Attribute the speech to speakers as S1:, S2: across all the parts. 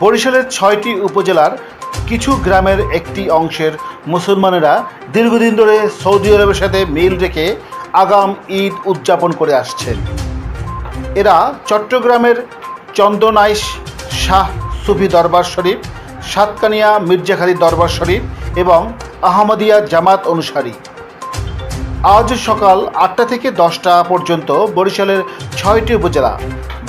S1: বরিশালের ছয়টি উপজেলার কিছু গ্রামের একটি অংশের মুসলমানেরা দীর্ঘদিন ধরে সৌদি আরবের সাথে মিল রেখে আগাম ঈদ উদযাপন করে আসছেন। এরা চট্টগ্রামের চন্দনাইশ শাহ সুফি দরবার শরীফ, সাতকানিয়া মির্জাখালী দরবার শরীফ এবং আহমদিয়া জামাত অনুসারী। আজ সকাল আটটা থেকে দশটা পর্যন্ত বরিশালের ছয়টি উপজেলা,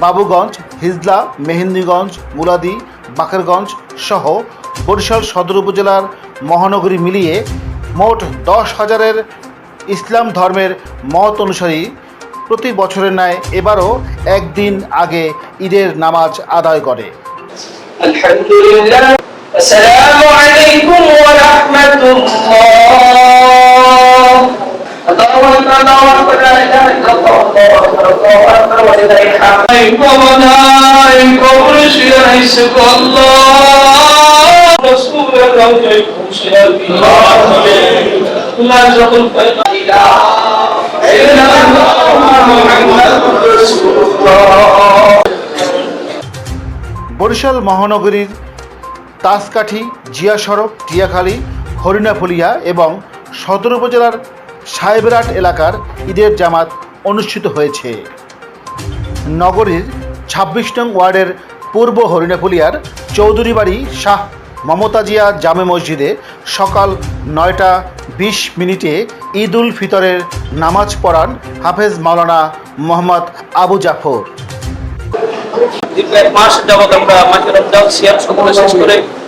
S1: বাবুগঞ্জ হিজলা, মেহেন্দিগঞ্জ মুলাদি বাকেরগঞ্জ সহ বরিশাল সদর উপজেলার মহানগরী মিলিয়ে মোট দশ হাজারের ইসলাম ধর্মের মত অনুসারী প্রতি বছরের ন্যায় এবারও একদিন আগে ঈদের নামাজ আদায় করে।
S2: আলহামদুলিল্লাহ। আসসালামু আলাইকুম ওয়া রাহমাতুল্লাহ।
S1: বরিশাল মহানগরীর তাসকাঠি জিয়া সড়ক টিয়াখালী হরিণাফুলিয়া এবং সদর উপজেলার সাহেবরাট এলাকার ঈদের জামাত অনুষ্ঠিত হয়েছে। নগরীর ছাব্বিশ নং ওয়ার্ডের পূর্ব হরিণাফুলিয়ার চৌধুরীবাড়ি শাহ মমতাজিয়া জামে মসজিদে সকাল নয়টা বিশ মিনিটে ঈদ উল ফিতরের নামাজ পড়ান হাফেজ মাওলানা মোহাম্মদ আবু জাফর।
S2: দীর্ঘ এক মাস যাবৎ আমরা রমজান সিয়াম সকলে শেষ করে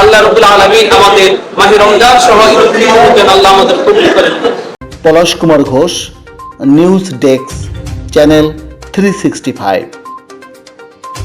S2: আল্লাহ আমাদের রমজান সহ আল্লাহ আমাদের কবুল করেন।
S1: Palash Kumar Ghosh, news desk, channel three sixty five